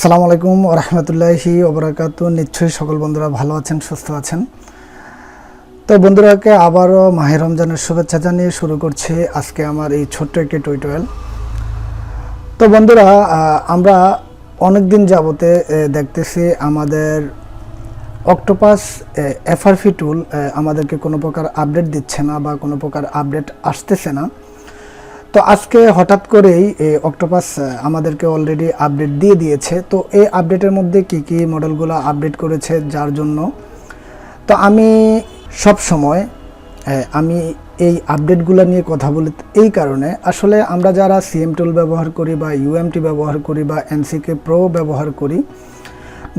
আসসালামু আলাইকুম রহমতুল্লাহি ওবরাকাতু। নিশ্চয়ই সকল বন্ধুরা ভালো আছেন, সুস্থ আছেন। তো বন্ধুরাকে আবারও মাহে রমজানের শুভেচ্ছা জানিয়ে শুরু করছি আজকে আমার এই ছোট্ট একটি টুইটোয়েল তো বন্ধুরা আমরা অনেক দিন যাবতে দেখতেছি আমাদের অক্টোপাস এফআরপি টুল আমাদেরকে কোনো প্রকার আপডেট দিচ্ছে না বা কোনো প্রকার আপডেট আসতেছে না। তো আজকে হঠাৎ করেই এই অক্টোপাস আমাদেরকে অলরেডি আপডেট দিয়ে দিয়েছে। তো এই আপডেটের মধ্যে কি কি মডেলগুলো আপডেট করেছে যার জন্য? তো আমি সব সময় আমি এই আপডেটগুলো নিয়ে কথা বলি এই কারণে। আসলে আমরা যারা সিএম টুল ব্যবহার করি বা ইউএমটি ব্যবহার করি বা এনসিকে প্রো ব্যবহার করি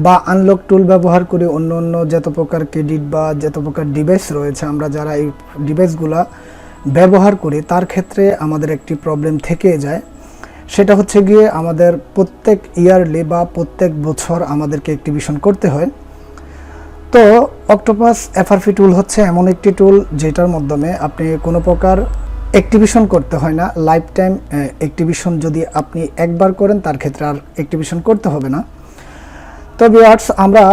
বা আনলক টুল ব্যবহার করি অন্য অন্য যত প্রকার ক্রেডিট বা যত প্রকার ডিভাইস রয়েছে, আমরা যারা এই ডিভাইসগুলা ব্যবহার করি, তার ক্ষেত্রে আমাদের একটি প্রবলেম থেকে যায়। সেটা হচ্ছে গিয়ে আমাদের প্রত্যেক ইয়ারলি বা প্রত্যেক বছর আমাদেরকে অ্যাক্টিভিশন করতে হয়। তো অক্টোপাস এফআরপি টুল হচ্ছে এমন একটি টুল যেটার মাধ্যমে আপনি কোনো প্রকার অ্যাক্টিভিশন করতে হয় না। লাইফ টাইম অ্যাক্টিভিশন যদি আপনি একবার করেন, তার ক্ষেত্রে আর অ্যাক্টিভিশন করতে হবে না। তো ভিউয়ার্স আমরা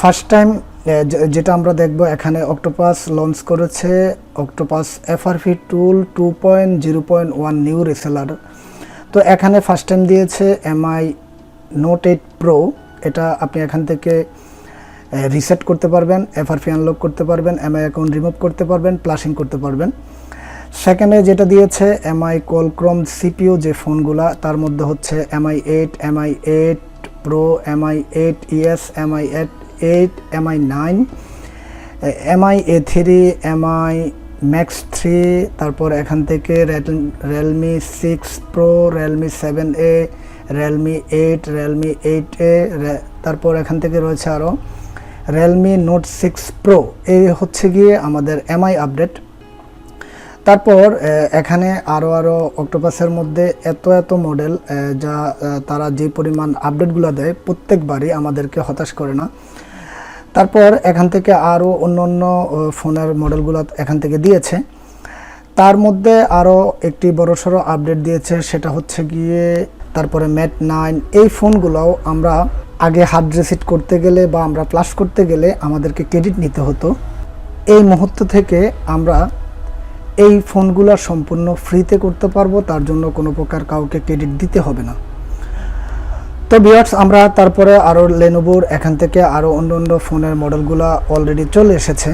ফার্স্ট টাইম যেটা আমরা দেখব, এখানে অক্টোপাস লঞ্চ করেছে Octopus FRP tool two point zero point one new reseller তো এখানে ফার্স্ট টাইম দিয়েছে এমআই নোট এইট প্রো এটা আপনি এখান থেকে রিসেট করতে পারবেন এফআরপি আনলক করতে পারবেন এমআই অ্যাকাউন্ট রিমুভ করতে পারবেন প্লাসিং করতে পারবেন। সেকেন্ডে যেটা দিয়েছে এমআই কলক্রম সিপিও যে ফোনগুলা, তার মধ্যে হচ্ছে MI eight MI eight pro MI eight ES MI eight eight MI nine MI A three MI max three তারপর এখান থেকে Realme six pro Realme seven A Realme eight Realme eight A তারপর এখান থেকে রয়েছে আরও রিয়েলমি নোট সিক্স প্রো এই হচ্ছে গিয়ে আমাদের এমআই আপডেট তারপর এখানে আরও আরও অক্টোপাসের মধ্যে এত এত মডেল যা তারা যে পরিমাণ আপডেটগুলো দেয়, প্রত্যেকবারই আমাদেরকে হতাশ করে না। তারপর এখান থেকে আরও অন্য অন্য ফোনের মডেলগুলো এখান থেকে দিয়েছে। তার মধ্যে আরও একটি বড়সড় আপডেট দিয়েছে, সেটা হচ্ছে গিয়ে তারপরে ম্যাট নাইন। এই ফোনগুলোও আমরা আগে হার্ড রিসিট করতে গেলে বা আমরা প্লাস করতে গেলে আমাদেরকে ক্রেডিট নিতে হতো। এই মুহূর্ত থেকে আমরা এই ফোনগুলো সম্পূর্ণ ফ্রিতে করতে পারব, তার জন্য কোনো প্রকার কাউকে ক্রেডিট দিতে হবে না। তো বিয়ার্স আমরা তারপরে আরও লেনোভোর এখান থেকে আরও অন্য অন্য ফোনের মডেলগুলো অলরেডি চলে এসেছে।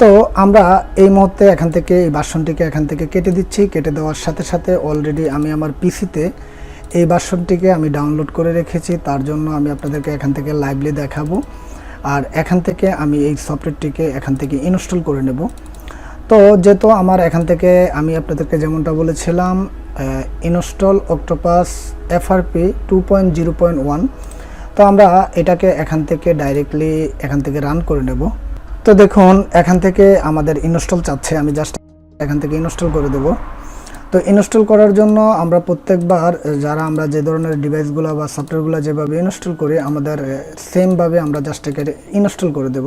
তো আমরা এই মুহূর্তে এখান থেকে, এই বাসনটিকে এখান থেকে কেটে দিচ্ছি। কেটে দেওয়ার সাথে সাথে অলরেডি আমি আমার পিসিতে এই বাসনটিকে আমি ডাউনলোড করে রেখেছি। তার জন্য আমি আপনাদেরকে এখান থেকে লাইভলি দেখাবো। আর এখান থেকে আমি এই সফটওয়্যারটিকে এখান থেকে ইনস্টল করে নেব। তো যেহেতু আমার এখান থেকে আমি আপনাদেরকে যেমনটা বলেছিলাম install Octopus FRP two point zero point one তো আমরা এটাকে এখান থেকে ডাইরেক্টলি এখান থেকে রান করে নেব। তো দেখুন, এখান থেকে আমাদের ইনস্টল চাচ্ছে, আমি জাস্ট এখান থেকে ইনস্টল করে দেব। তো ইনস্টল করার জন্য আমরা প্রত্যেকবার, যারা আমরা যে ধরনের ডিভাইসগুলো বা সফটওয়্যারগুলো যেভাবে ইনস্টল করি, আমাদের সেমভাবে আমরা জাস্ট একে ইনস্টল করে দেব।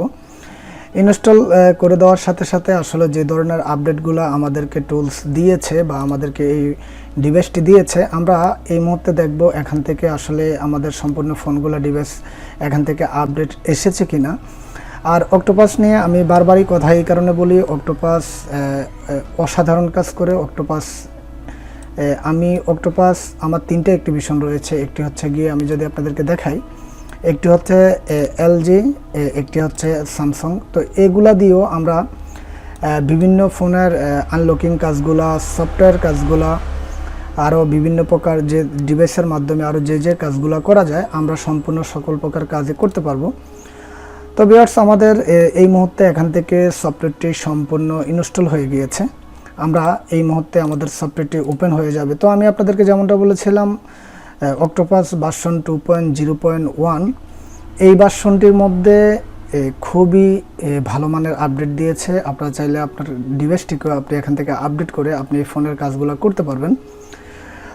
ইনস্টল করে দেওয়ার সাথে সাথে আসলে যে ধরনের আপডেটগুলো আমাদেরকে টুলস দিয়েছে বা আমাদেরকে এই ডিভাইসটি দিয়েছে, আমরা এই মুহূর্তে দেখব এখান থেকে আসলে আমাদের সম্পূর্ণ ফোনগুলো ডিভাইস এখান থেকে আপডেট এসেছে কিনা। আর অক্টোপাস নিয়ে আমি বারবারই কথা এই কারণে বলি অক্টোপাস অসাধারণ কাজ করে। অক্টোপাস আমি অক্টোপাস আমার তিনটে অ্যাক্টিভিশন রয়েছে। একটি হচ্ছে গিয়ে আমি যদি আপনাদেরকে দেখাই একটি হচ্ছে এলজি একটি হচ্ছে স্যামসাং। তো এগুলা দিয়েও আমরা বিভিন্ন ফোনের আনলকিং কাজগুলা সফটওয়্যার কাজগুলা, আরও বিভিন্ন প্রকার যে ডিভাইসের মাধ্যমে আরও যে যে কাজগুলো করা যায়, আমরা সম্পূর্ণ সকল প্রকার কাজই করতে পারব। তো বিয়ার্স আমাদের এই মুহূর্তে এখান থেকে সফটওয়্যারটি সম্পূর্ণ ইনস্টল হয়ে গিয়েছে। আমরা এই মুহূর্তে আমাদের সফটওয়্যারটি ওপেন হয়ে যাবে। তো আমি আপনাদেরকে যেমনটা বলেছিলাম Octopus version two point zero point one এই ভার্সনটির মধ্যে খুবই ভালো মানের আপডেট দিয়েছে। আপনারা চাইলে আপনার ডিভাইসটিকেও আপনি এখান থেকে আপডেট করে আপনি এই ফোনের কাজগুলো করতে পারবেন।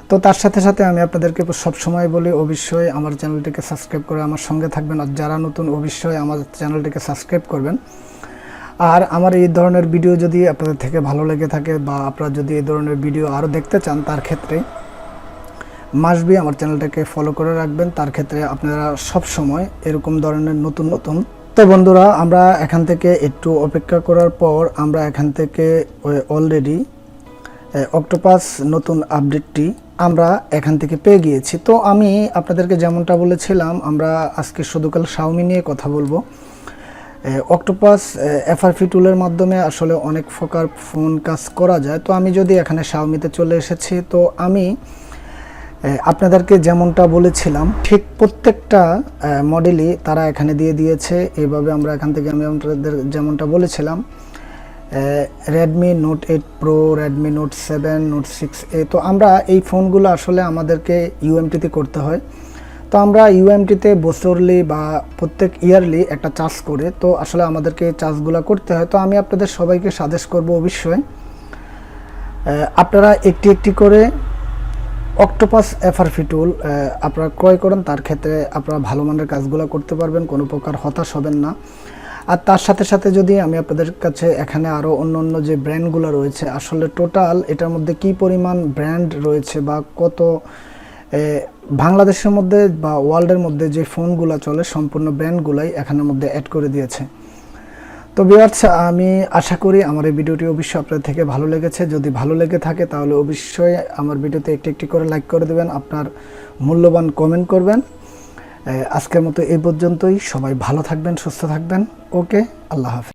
তো তার সাথে সাথে আমি আপনাদেরকে সব সময় বলি, অবশ্যই আমার চ্যানেলটিকে সাবস্ক্রাইব করে আমার সঙ্গে থাকবেন। আর যারা নতুন, অবশ্যই আমার চ্যানেলটিকে সাবস্ক্রাইব করবেন। আর আমার এই ধরনের ভিডিও যদি আপনাদের থেকে ভালো লেগে থাকে বা আপনারা যদি এই ধরনের ভিডিও আরও দেখতে চান, তার ক্ষেত্রে মাসবি আমার চ্যানেলটাকে ফলো করে রাখবেন। তার ক্ষেত্রে আপনারা সব সময় এরকম ধরনের নতুন নতুন। তো বন্ধুরা, আমরা এখান থেকে একটু অপেক্ষা করার পর আমরা এখান থেকে অলরেডি অক্টোপাস নতুন আপডেটটি আমরা এখান থেকে পেয়ে গিয়েছি। তো আমি আপনাদেরকে যেমনটা বলেছিলাম, আমরা আজকে শুধুকাল শাওমি নিয়ে কথা বলব। অক্টোপাস এফআরপি টুলের মাধ্যমে আসলে অনেক প্রকার ফোন কাজ করা যায়। তো আমি যদি এখানে শাওমিতে চলে এসেছি, তো আমি আপনাদেরকে যেমনটা বলেছিলাম, ঠিক প্রত্যেকটা মডেলই তারা এখানে দিয়ে দিয়েছে। এইভাবে আমরা এখান থেকে আমি আপনাদের যেমনটা বলেছিলাম Redmi note eight pro Redmi note seven note six A তো আমরা এই ফোনগুলো আসলে আমাদেরকে ইউএমটিতে করতে হয়। তো আমরা ইউএমটিতে বছরলি বা প্রত্যেক ইয়ারলি একটা চার্জ করে, তো আসলে আমাদেরকে চার্জগুলো করতে হয়। তো আমি আপনাদের সবাইকে সাজেস্ট করব অবশ্যই আপনারা একটি একটি করে অক্টোপাস এফআরপি টুল আপনারা ক্রয় করেন, তার ক্ষেত্রে আপনারা ভালো মানের কাজগুলো করতে পারবেন, কোনো প্রকার হতাশ হবেন না। আর তার সাথে সাথে যদি আমি আপনাদের কাছে এখানে আরও অন্য অন্য যে ব্র্যান্ডগুলো রয়েছে, আসলে টোটাল এটার মধ্যে কি পরিমাণ ব্র্যান্ড রয়েছে বা কত বাংলাদেশের মধ্যে বা ওয়ার্ল্ডের মধ্যে যে ফোনগুলো চলে, সম্পূর্ণ ব্র্যান্ডগুলাই এখানের মধ্যে অ্যাড করে দিয়েছে। তো বিয়ার্স আমি আশা করি আমার এই ভিডিওটি অবশ্যই আপনার থেকে ভালো লেগেছে। যদি ভালো লেগে থাকে, তাহলে অবশ্যই আমার ভিডিওতে একটি একটি করে লাইক করে দেবেন, আপনার মূল্যবান কমেন্ট করবেন। আজকের মতো এই পর্যন্তই। সবাই ভালো থাকবেন, সুস্থ থাকবেন। ওকে, আল্লাহ হাফিজ।